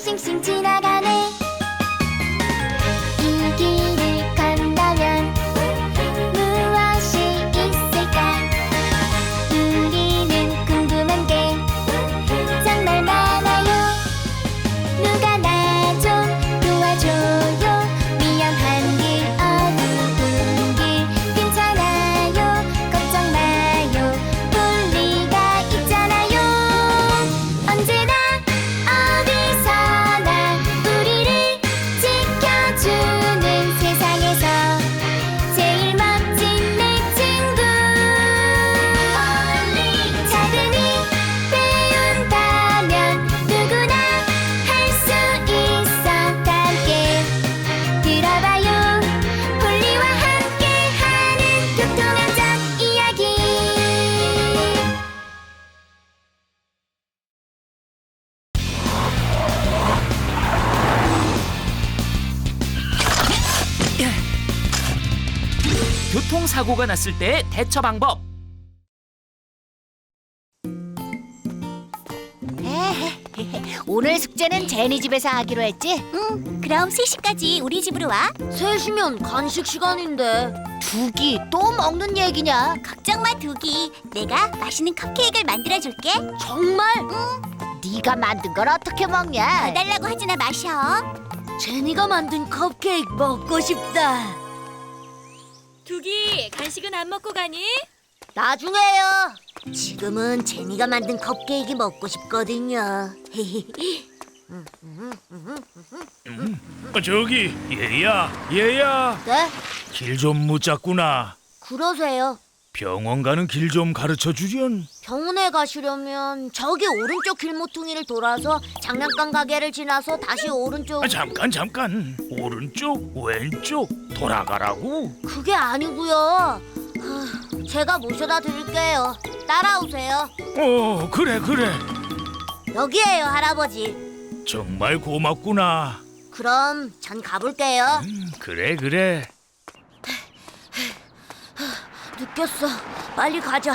싱싱 지나가네 사고가 났을 때의 대처 방법. 오늘 숙제는 제니 집에서 하기로 했지? 응 그럼 3시까지 우리 집으로 와 3시면 간식 시간인데 두기 또 먹는 얘기냐? 걱정 마 두기 내가 맛있는 컵케이크를 만들어줄게 정말? 네가 만든 걸 어떻게 먹냐? 달라고 하지나 마셔 제니가 만든 컵케이크 먹고 싶다 두기 간식은 안 먹고 가니? 나중에요. 지금은 제니가 만든 컵케이크 먹고 싶거든요. 어, 저기 얘야 얘야. 네? 길 좀 묻잡구나. 그러세요 병원 가는 길 좀 가르쳐 주련 병원에 가시려면 저기 오른쪽 길모퉁이를 돌아서 장난감 가게를 지나서 다시 오른쪽 아, 잠깐 잠깐 오른쪽 왼쪽 돌아가라고 그게 아니고요. 하, 제가 모셔다 드릴게요. 따라오세요. 어 그래 그래 여기에요, 할아버지. 정말 고맙구나 그럼 전 가볼게요. 음, 그래 그래 느꼈어. 빨리 가자.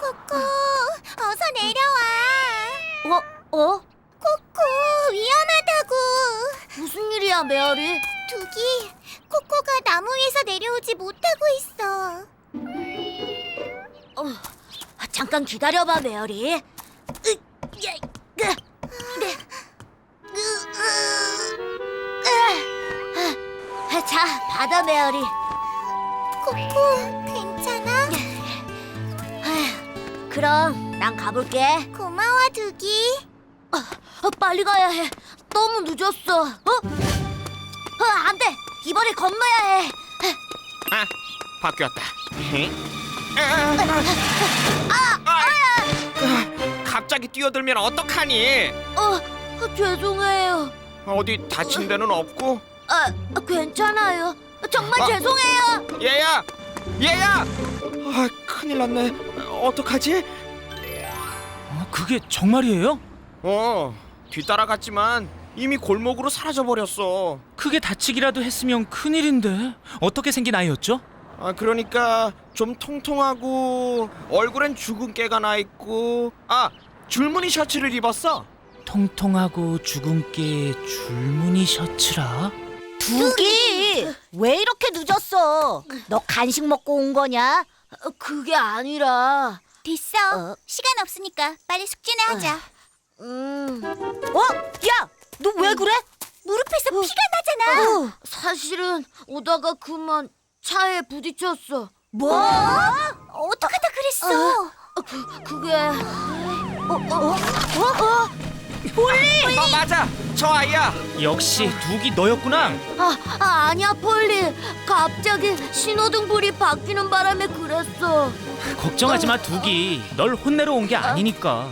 코코 어서 내려와 어? 어? 코코 위험하다고 무슨 일이야, 메아리? 두기 코코가 나무 위에서 내려오지 못하고 있어 어, 잠깐 기다려봐, 메아리. 으, 야, 으, 네. 으, 으, 으. 자, 받아, 메아리. 코코 괜찮아? 그럼 난 가볼게. 고마워 두기 어, 빨리 가야 해. 너무 늦었어. 어? 어, 안 돼. 이번에 건너야 해. 아, 바뀌었다. 아, 갑자기 뛰어들면 어떡하니? 어, 어, 죄송해요. 어디 다친 데는 없고? 아, 아, 괜찮아요. 정말 어? 죄송해요. 얘야, 얘야! 아, 큰일 났네. 어떡하지? 어, 그게 정말이에요? 어, 뒤따라갔지만 이미 골목으로 사라져 버렸어. 크게 다치기라도 했으면 큰일인데 어떻게 생긴 아이였죠? 아, 그러니까 좀 통통하고 얼굴엔 죽은 깨가 나 있고 아, 줄무늬 셔츠를 입었어. 통통하고 주근깨 줄무늬 셔츠라. 두기, 왜 이렇게 늦었어? 너 간식 먹고 온 거냐? 어, 그게 아니라, 됐어 어? 시간 없으니까 빨리 숙제나 하자 음. 어? 야, 너 왜 그래? 무릎에서 피가 나잖아 어, 사실은 오다가 그만 차에 부딪혔어. 뭐? 어떡하다 그랬어 그, 그게 어, 어, 어, 어, 어? 어, 맞아. 저 아이야. 역시 두기 너였구나. 아, 아, 아니야, 폴리. 갑자기 신호등 불이 바뀌는 바람에 그랬어. 걱정하지 마 두기. 널 혼내러 온 게 아니니까.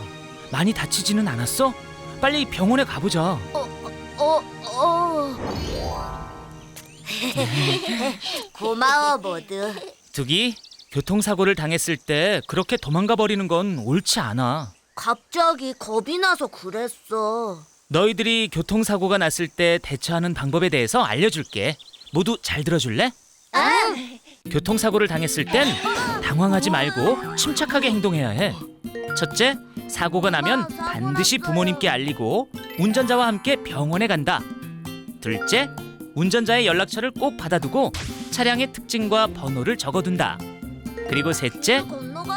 많이 다치지는 않았어? 빨리 병원에 가보자. 어, 어. 고마워, 모두. 두기, 교통사고를 당했을 때 그렇게 도망가 버리는 건 옳지 않아. 갑자기 겁이 나서 그랬어. 너희들이 교통사고가 났을 때 대처하는 방법에 대해서 알려줄게. 모두 잘 들어줄래? 교통사고를 당했을 땐 당황하지 말고 침착하게 행동해야 해. 첫째, 사고가 나면 반드시 부모님께 알리고 운전자와 함께 병원에 간다. 둘째, 운전자의 연락처를 꼭 받아두고 차량의 특징과 번호를 적어둔다. 그리고 셋째,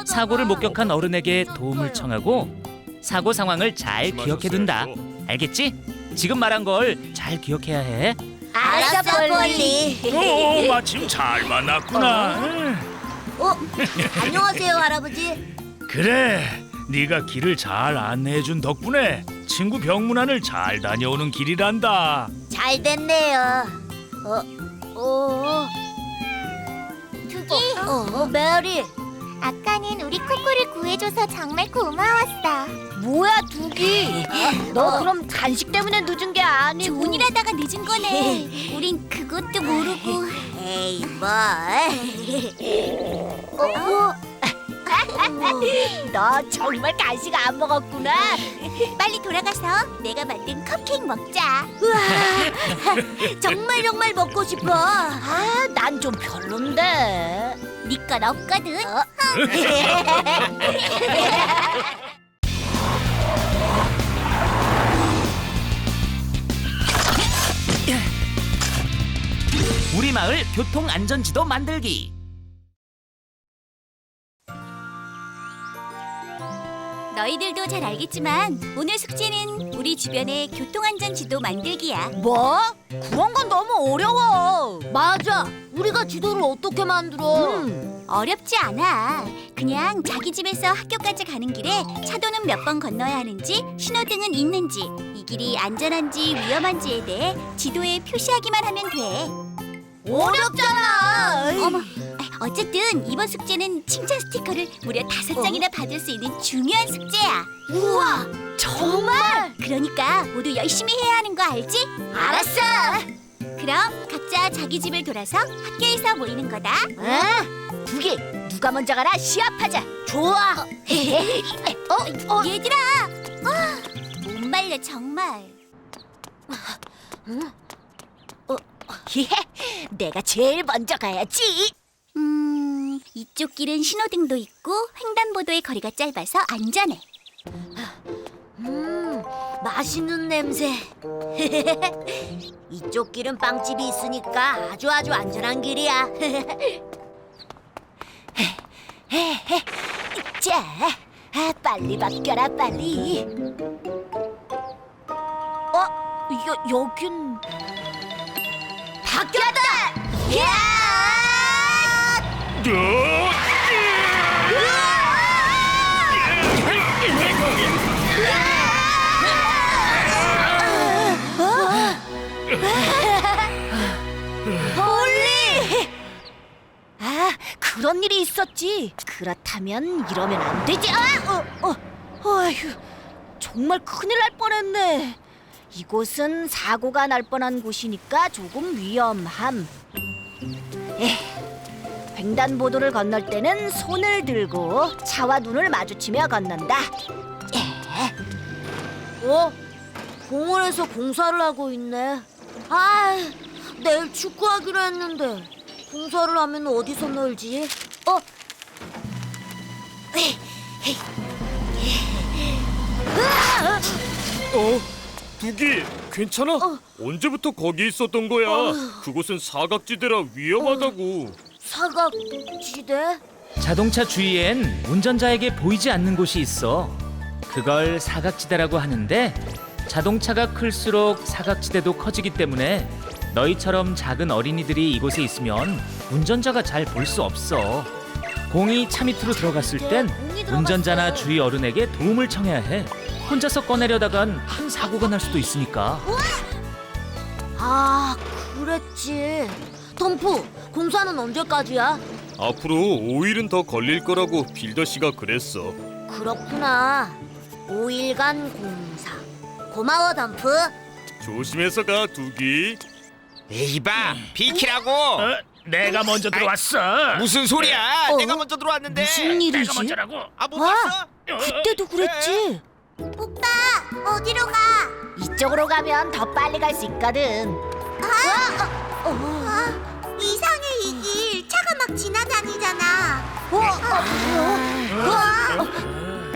사고를 목격한 어른에게 도움을 청하고 사고 상황을 잘 기억해둔다. 알겠지? 지금 말한 걸 잘 기억해야 해. 알았어, 폴리. 오 마침 잘 만났구나. 응. 어, 안녕하세요, 할아버지. 그래, 네가 길을 잘 안내해준 덕분에 친구 병문안을 잘 다녀오는 길이란다. 잘 됐네요. 어, 어, 두기, 어, 어, 메리. 아까는 우리 코코를 구해줘서 정말 고마웠어. 뭐야, 두기? 너 그럼 간식 때문에 늦은 게 아니고. 운이라다가 늦은 거네. 우린 그것도 모르고. 에이, 뭐. 어, 너 정말 간식 안 먹었구나. 빨리 돌아가서 내가 만든 컵케이크 먹자. 정말 정말 먹고 싶어. 아, 난 좀 별론데. 네건 없거든. 우리 마을 교통 안전지도 만들기. 너희들도 잘 알겠지만 오늘 숙제는 우리 주변의 교통안전 지도 만들기야. 뭐? 그런 건 너무 어려워. 맞아. 우리가 지도를 어떻게 만들어? 어렵지 않아. 그냥 자기 집에서 학교까지 가는 길에 차도는 몇 번 건너야 하는지 신호등은 있는지 이 길이 안전한지 위험한지에 대해 지도에 표시하기만 하면 돼. 어렵잖아. 어머, 어쨌든 이번 숙제는 칭찬 스티커를 무려 다섯 장이나 받을 수 있는 중요한 숙제야. 우와, 정말? 그러니까 모두 열심히 해야 하는 거 알지? 알았어. 그럼 각자 자기 집을 돌아서 학교에서 모이는 거다. 에? 두기, 누가 먼저 가나 시합하자. 좋아. 어, 어, 얘들아, 아, 못 말려 정말. 내가 제일 먼저 가야지. 음, 이쪽 길은 신호등도 있고 횡단보도의 거리가 짧아서 안전해. 음, 맛있는 냄새. 이쪽 길은 빵집이 있으니까 아주 아주 안전한 길이야. 자, 아, 빨리 바뀌어라 빨리. 어, 여 여긴 바뀌었다. 야! 어? 폴리! 아, 그런 일이 있었지. 그렇다면 이러면 안 되지. 아, 어, 어, 어휴, 정말 큰일 날 뻔했네. 이곳은 사고가 날 뻔한 곳이니까 조금 위험함. 에, 횡단보도를 건널 때는 손을 들고 차와 눈을 마주치며 건넌다. 에. 어? 공원에서 공사를 하고 있네. 아, 내일 축구하기로 했는데 공사를 하면 어디서 놀지? 어? 어? 두기 괜찮아? 어. 언제부터 거기 있었던 거야? 그곳은 사각지대라 위험하다고. 사각지대? 자동차 주위엔 운전자에게 보이지 않는 곳이 있어. 그걸 사각지대라고 하는데 자동차가 클수록 사각지대도 커지기 때문에 너희처럼 작은 어린이들이 이곳에 있으면 운전자가 잘 볼 수 없어. 공이 차 밑으로 들어갔을 땐. 운전자나 주위 어른에게 도움을 청해야 해. 혼자서 꺼내려다간 큰 사고가 날 수도 있으니까. 아, 그랬지. 덤프, 공사는 언제까지야? 앞으로 5일은 더 걸릴 거라고 빌더 씨가 그랬어. 그렇구나. 5일간 공사. 고마워, 덤프. 조심해서 가 두기. 에이봐, 비키라고. 어? 내가 먼저 들어왔어. 무슨 소리야? 어? 내가 먼저 들어왔는데. 무슨 내가 일이지? 먼저라고. 아, 못 와. 봤어? 그때도 그랬지. 오빠, 어디로 가? 이쪽으로 가면 더 빨리 갈 수 있거든. 아, 이상해 이 길. 차가 막 지나다니잖아. 어, 어, 어, 어,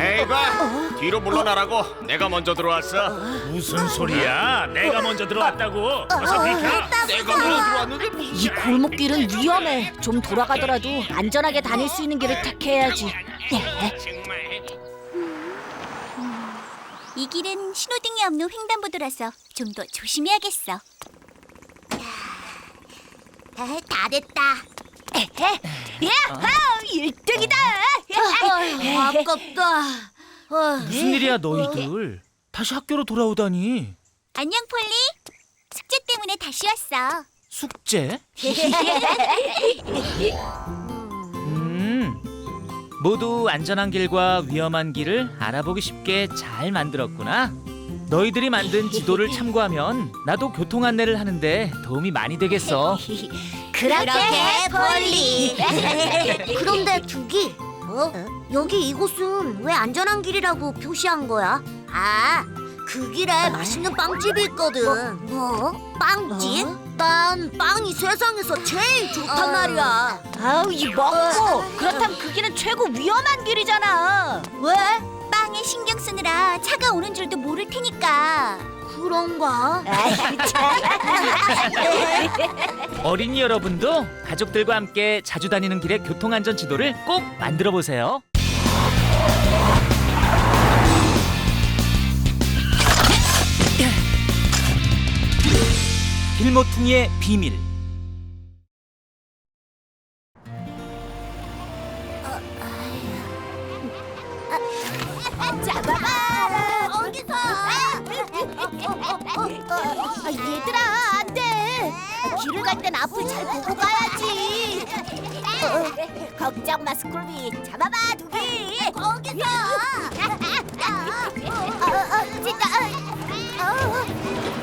에이 봐, 뒤로 물러나라고. 내가 먼저 들어왔어. 무슨 소리야? 내가 먼저 들어왔다고. 어서 비켜. 내가 먼저 들어왔는데 무슨 이 골목길은 위험해. 좀 돌아가더라도 안전하게 다닐 수 있는 길을 택해야지. 이 길은 신호등이 없는 횡단보도라서 좀 더 조심해야겠어. 아, 다 됐다. 야하! 1등이다! 아깝다. 무슨 일이야 너희들? 다시 학교로 돌아오다니. 안녕 폴리. 숙제 때문에 다시 왔어. 숙제? 음. 모두 안전한 길과 위험한 길을 알아보기 쉽게 잘 만들었구나. 너희들이 만든 지도를 참고하면 나도 교통 안내를 하는데 도움이 많이 되겠어. 그렇게 해, 폴리. 그런데 두기, 어? 여기 이곳은 왜 안전한 길이라고 표시한 거야? 아, 그 길에 맛있는 빵집이 있거든. 뭐? 빵집? 난 빵이 세상에서 제일 좋단 말이야. 아우 이 먹고 그렇다면 그 길은 최고 위험한 길이잖아. 왜? 빵에 신경 쓰느라 차가 오는 줄도 모를 테니까. 그런가? 어린이 여러분도 가족들과 함께 자주 다니는 길의 교통 안전 지도를 꼭 만들어 보세요. 길모퉁이의 비밀. 잡아봐. 어디서? 아, 얘들아 안 돼. 길을 갈 땐 앞을 잘 보고 가야지. 어, 걱정 마 스쿨비. 잡아봐 두기. 거기서. 어, 진짜. 어?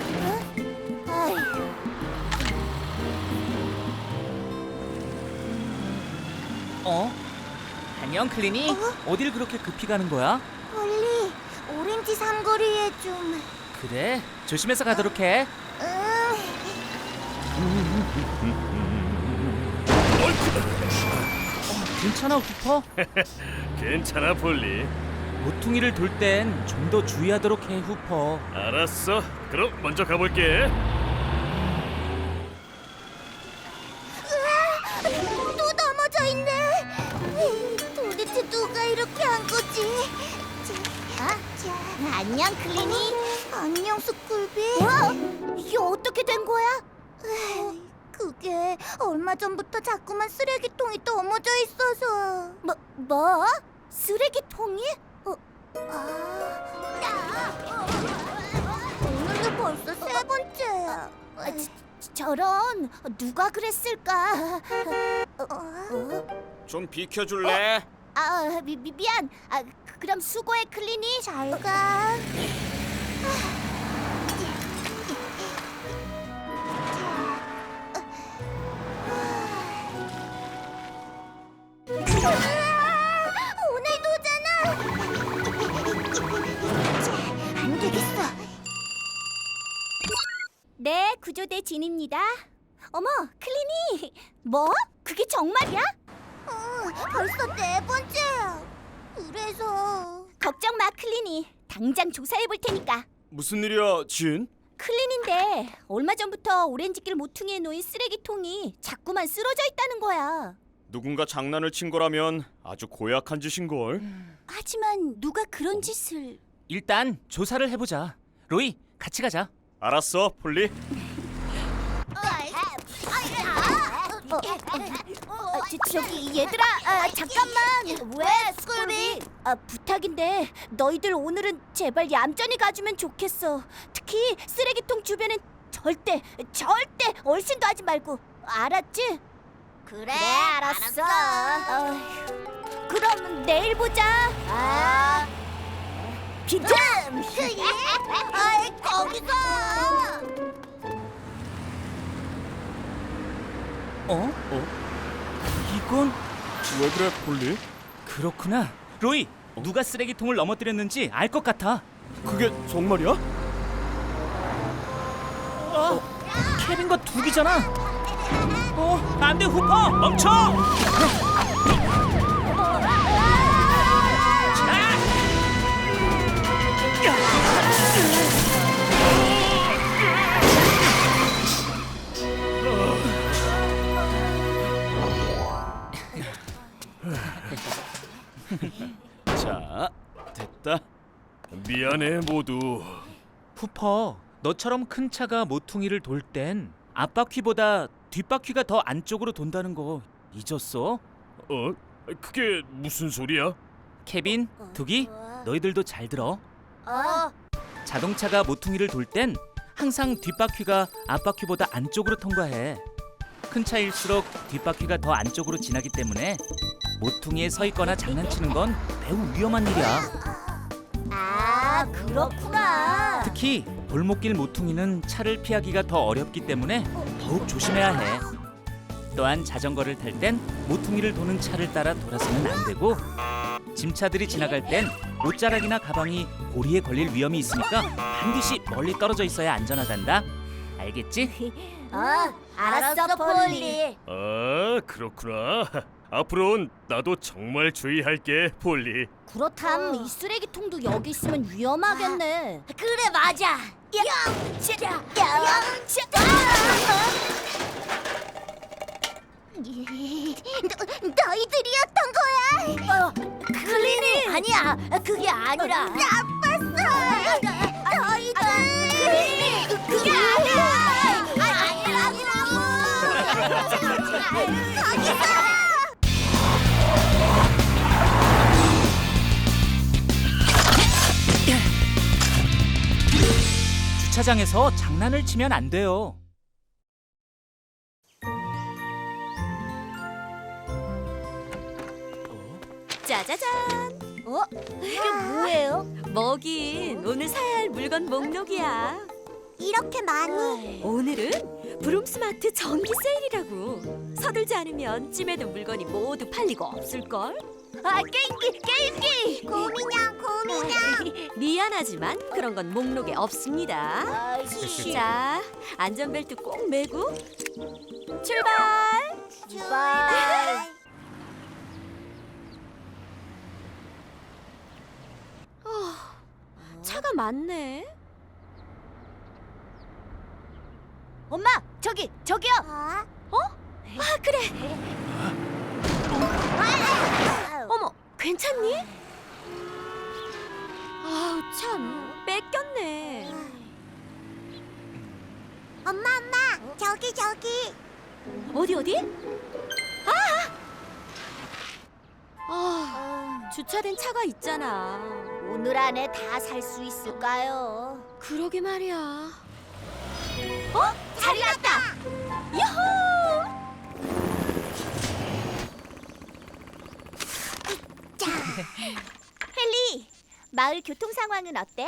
안녕 클리니. 어딜 그렇게 급히 가는 거야? 폴리, 오렌지 삼거리에 좀... 그래. 조심해서 가도록 해. 어, 괜찮아 후퍼? 괜찮아 폴리. 모퉁이를 돌 땐 좀 더 주의하도록 해 후퍼. 알았어. 그럼 먼저 가볼게. 얼마 전부터 자꾸만 쓰레기통이 넘어져 있어서. 뭐 뭐? 쓰레기통이? 어, 아. 오늘도 벌써 세 번째야. 저런 누가 그랬을까? 어? 좀 비켜줄래? 아 미, 미, 미안. 아 그- 그럼 수고해 클리니. 잘 가. 오늘도잖아. 구조대 진입니다. 어머, 클리니. 뭐? 그게 정말이야? 어, 벌써 네 번째야. 그래서 걱정 마, 클리니. 당장 조사해 볼 테니까. 무슨 일이야, 진? 클린인데 얼마 전부터 오렌지길 모퉁이에 놓인 쓰레기통이 자꾸만 쓰러져 있다는 거야. 누군가 장난을 친 거라면 아주 고약한 짓인 걸. 하지만 누가 그런 짓을? 일단 조사를 해보자. 로이, 같이 가자. 알았어, 폴리. 아, 저, 저기 얘들아 아, 잠깐만 왜 스쿨비 아, 부탁인데 너희들 오늘은 제발 얌전히 가주면 좋겠어 특히 쓰레기통 주변엔 절대 절대 얼씬도 하지 말고 알았지? 그래, 알았어 어휴, 그럼 내일 보자 아 빈틈 아이 거기서. 어? 이건 왜 그래, 폴리? 그렇구나. 로이, 누가 쓰레기통을 넘어뜨렸는지 알 것 같아. 그게 정말이야? 어, 케빈과 두기잖아. 어, 안돼 후퍼, 멈춰! 미안해 모두. 푸퍼, 너처럼 큰 차가 모퉁이를 돌 땐 앞바퀴보다 뒷바퀴가 더 안쪽으로 돈다는 거 잊었어? 어? 그게 무슨 소리야? 케빈, 두기, 너희들도 잘 들어. 어. 자동차가 모퉁이를 돌 땐 항상 뒷바퀴가 앞바퀴보다 안쪽으로 통과해. 큰 차일수록 뒷바퀴가 더 안쪽으로 지나기 때문에 모퉁이에 서 있거나 장난치는 건 매우 위험한 일이야. 아, 그렇구나. 특히 골목길 모퉁이는 차를 피하기가 더 어렵기 때문에 더욱 조심해야 해. 또한 자전거를 탈 땐 모퉁이를 도는 차를 따라 돌아서는 안 되고 짐차들이 지나갈 땐 옷자락이나 가방이 고리에 걸릴 위험이 있으니까 반드시 멀리 떨어져 있어야 안전하단다. 알겠지? 어, 알았어, 폴리. 아, 그렇구나. 앞으로는 나도 정말 주의할게, 폴리. 그렇담 이 쓰레기통도 여기 있으면 위험하겠네. 그래, 맞아. 영차, 영차. 너희들이었던 거야? 어, 클리니 아니야. 그게 아니라 나빴어. 너희들 클리니 그게 아니야. 아니라고. 거기서. 주차장에서 장난을 치면 안 돼요. 짜자잔. 어? 이게 뭐예요? 뭐긴 오늘 사야 할 물건 목록이야. 이렇게 많이? 오늘은 브룸스마트 정기 세일이라고. 서둘지 않으면 찜해둔 물건이 모두 팔리고 없을걸? 아 게임기 게임기. 고민양, 고민양. 미안하지만 그런 건 목록에 없습니다. 자 안전벨트 꼭 매고 출발. 출발. 차가 많네. 엄마, 저기, 저기요. 어? 아 그래. 어머 괜찮니? 아우 참 뺏겼네. 엄마, 엄마, 저기, 저기. 어디 어디? 아! 아 주차된 차가 있잖아. 오늘 안에 다 살 수 있을까요? 그러게 말이야. 어? 자리 났다. 야호! 헨리, 마을 교통 상황은 어때?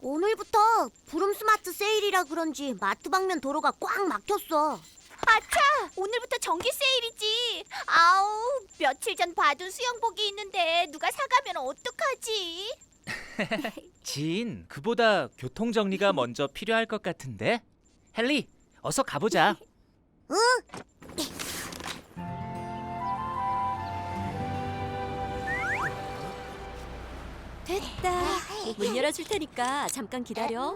오늘부터 부름스마트 세일이라 그런지 마트 방면 도로가 꽉 막혔어. 아차! 오늘부터 정기 세일이지. 아우, 며칠 전 봐둔 수영복이 있는데 누가 사가면 어떡하지? 진, 그보다 교통 정리가 먼저 필요할 것 같은데. 헨리, 어서 가보자. 됐다. 문 열어줄 테니까 잠깐 기다려.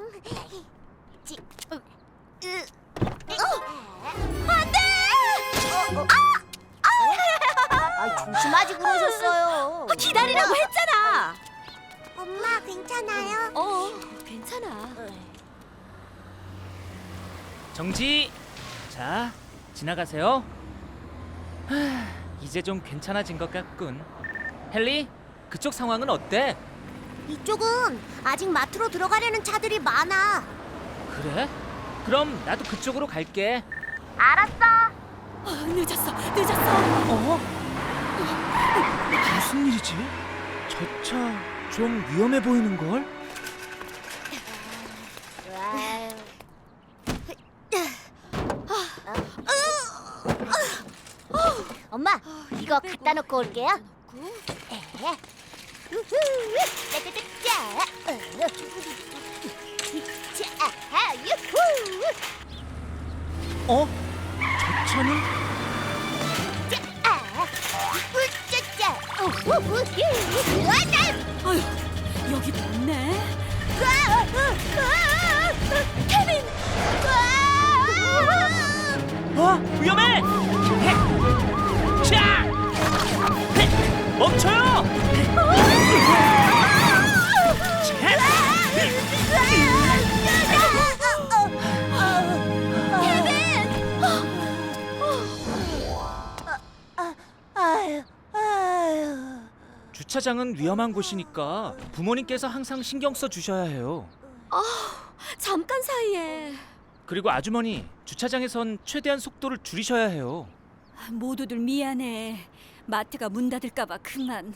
아, 조심하지 그러셨어요. 기다리라고 했잖아. 엄마, 괜찮아요? 어, 괜찮아. 정지. 자, 지나가세요. 하, 이제 좀 괜찮아진 것 같군. 헨리, 그쪽 상황은 어때? 이쪽은 아직 마트로 들어가려는 차들이 많아. 그래? 그럼 나도 그쪽으로 갈게. 어, 늦었어, 늦었어. 어? 무슨 일이지? 저 차 좀 위험해 보이는 걸? 엄마, 이거 갖다 놓고 올게요. 어? 저 차는? 어휴, 여기 없네. 어? 위험해! 자! 멈춰요! 주차장은 위험한 곳이니까 부모님께서 항상 신경 써 주셔야 해요. 잠깐 사이에 그리고 아주머니, 주차장에선 최대한 속도를 줄이셔야 해요. 모두들 미안해. 마트가 문 닫을까봐 그만.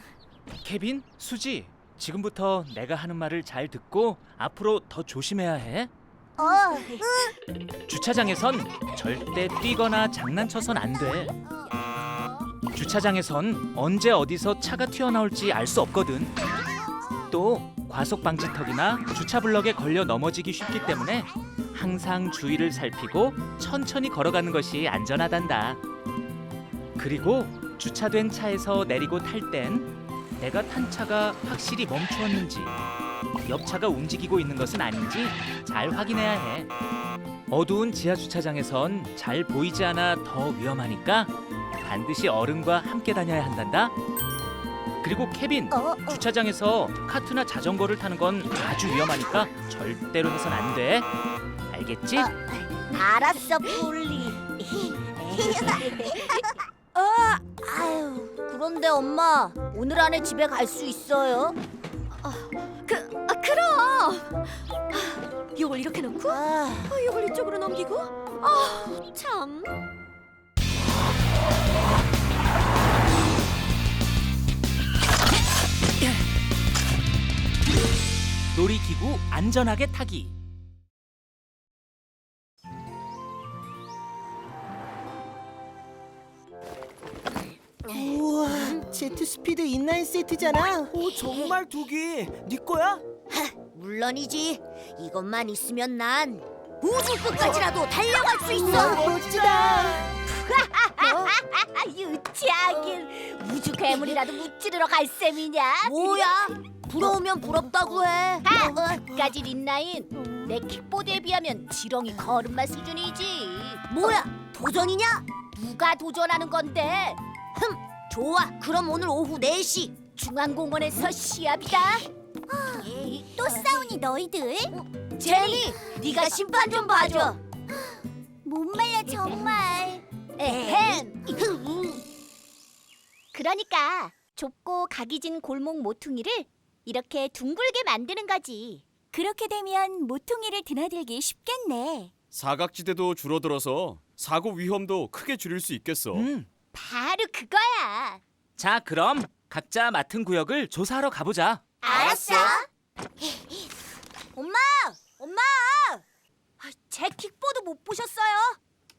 케빈, 수지, 지금부터 내가 하는 말을 잘 듣고 앞으로 더 조심해야 해. 어, 주차장에선 절대 뛰거나 장난쳐선 안 돼. 주차장에선 언제 어디서 차가 튀어나올지 알 수 없거든. 또 과속 방지턱이나 주차 블럭에 걸려 넘어지기 쉽기 때문에 항상 주의를 살피고 천천히 걸어가는 것이 안전하단다. 그리고 주차된 차에서 내리고 탈 땐 내가 탄 차가 확실히 멈추었는지 옆 차가 움직이고 있는 것은 아닌지 잘 확인해야 해. 어두운 지하 주차장에선 잘 보이지 않아 더 위험하니까 반드시 어른과 함께 다녀야 한단다. 그리고 케빈, 어, 주차장에서 카트나 자전거를 타는 건 아주 위험하니까 절대로 해선 안 돼. 알겠지? 알았어, 폴리. 어, 아유, 그런데 엄마, 오늘 안에 집에 갈 수 있어요? 그 아, 그럼. 아, 이걸 이렇게 놓고 아, 아, 이걸 이쪽으로 넘기고. 아 참. 놀이기구 안전하게 타기. 우와, 제트 스피드 인라인 세트잖아. 오 정말 두기 네 거야? 물론이지. 이것만 있으면 난 우주 끝까지라도 달려갈 수 있어. 우와, 멋지다. 아, 유치하긴 우주 괴물이라도 무찌르러 갈 셈이냐? 뭐야? 부러우면 부럽다고 해. 까지 린나인 내 킥보드에 비하면 지렁이 걸음마 수준이지. 뭐야? 도전이냐? 누가 도전하는 건데? 흠, 좋아. 그럼 오늘 오후 4시 중앙공원에서 시합이다. 또 싸우니 너희들? 제니, 네가 심판 좀 봐줘. 못 말려 정말. 에헴. 그러니까 좁고 각이 진 골목 모퉁이를 이렇게 둥글게 만드는 거지. 그렇게 되면 모퉁이를 드나들기 쉽겠네. 사각지대도 줄어들어서 사고 위험도 크게 줄일 수 있겠어. 음. 바로 그거야. 자, 그럼 각자 맡은 구역을 조사하러 가보자. 알았어. 엄마, 엄마. 아, 제 킥보드 못 보셨어요?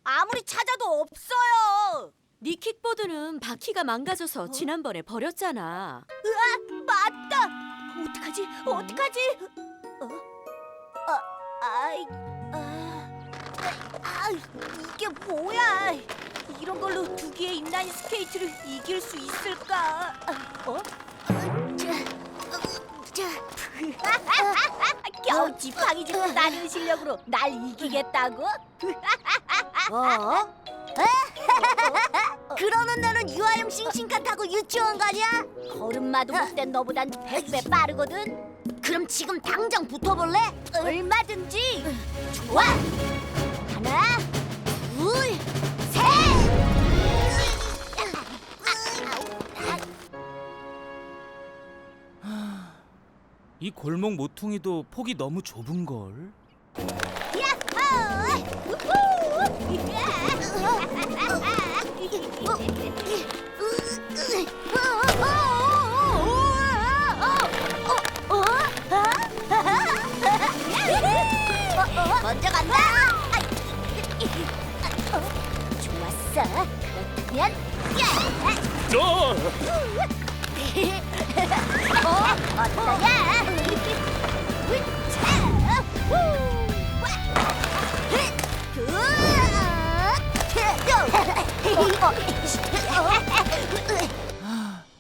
아무리 찾아도 없어요. 네 킥보드는 바퀴가 망가져서 지난번에 버렸잖아. 으아, 맞다. 어떡하지? 어떡하지? 어? 아, 아이, 아, 아, 이게 뭐야? 이런 걸로 두 개의 인라인 스케이트를 이길 수 있을까? 어? 겨우 지팡이 짚고 다니는 실력으로 날 이기겠다고? 어? 그러는 너는 유아용 싱싱카 타고 유치원 가냐? 걸음마도 못된 너보단 백배 빠르거든. 그럼 지금 당장 붙어볼래? 얼마든지. 좋아. 하나, 둘, 셋. 이 골목 모퉁이도 폭이 너무 좁은 걸. 야호! 먼저 간다. 좋았어. 그렇다면 어! 어? 어떠냐?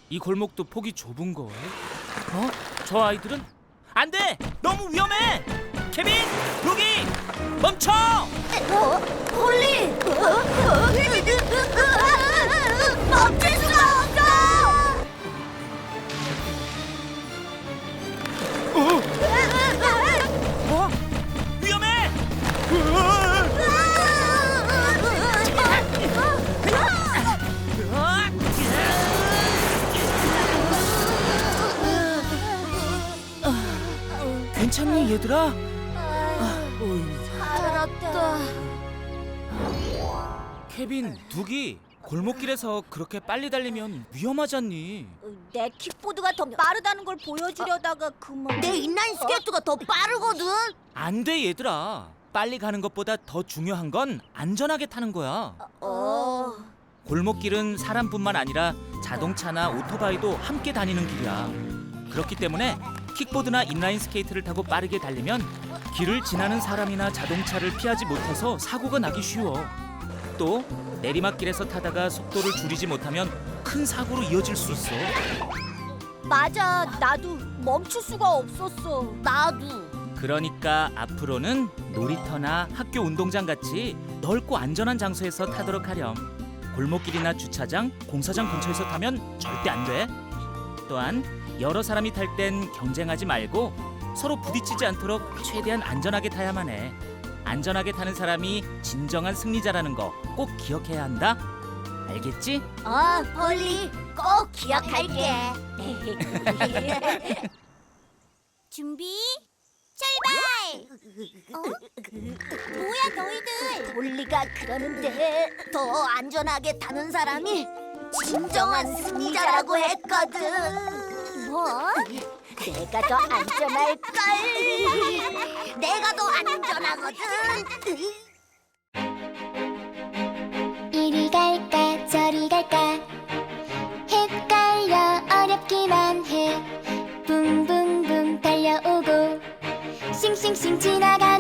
이 골목도 폭이 좁은 걸. 어? 저 아이들은 안 돼. 너무 위험해. 케빈, 루기, 멈춰. 어? 홀리! 멈출 얘들아. 알았다. 케빈, 두기. 골목길에서 그렇게 빨리 달리면 위험하지 않니? 내 킥보드가 더 빠르다는 걸 보여주려다가 그만. 내 인라인 스케이트가 더 빠르거든. 안 돼, 얘들아. 빨리 가는 것보다 더 중요한 건 안전하게 타는 거야. 어. 골목길은 사람뿐만 아니라 자동차나 오토바이도 함께 다니는 길이야. 그렇기 때문에 킥보드나 인라인 스케이트를 타고 빠르게 달리면 길을 지나는 사람이나 자동차를 피하지 못해서 사고가 나기 쉬워. 또 내리막길에서 타다가 속도를 줄이지 못하면 큰 사고로 이어질 수 있어. 맞아. 나도 멈출 수가 없었어. 나도. 그러니까 앞으로는 놀이터나 학교 운동장 같이 넓고 안전한 장소에서 타도록 하렴. 골목길이나 주차장, 공사장 근처에서 타면 절대 안 돼. 또한 여러 사람이 탈 땐 경쟁하지 말고 서로 부딪히지 않도록 최대한 안전하게 타야만 해. 안전하게 타는 사람이 진정한 승리자라는 거 꼭 기억해야 한다. 알겠지? 어, 폴리 꼭 기억할게. 준비 출발! 어? 뭐야 너희들? 폴리가 그러는데 더 안전하게 타는 사람이 진정한 승리자라고 했거든. 뭐? 내가 더 안전할걸. 내가 더 안전하거든. 이리 갈까 저리 갈까 헷갈려 어렵기만 해 붕붕붕 달려오고 싱싱싱 지나가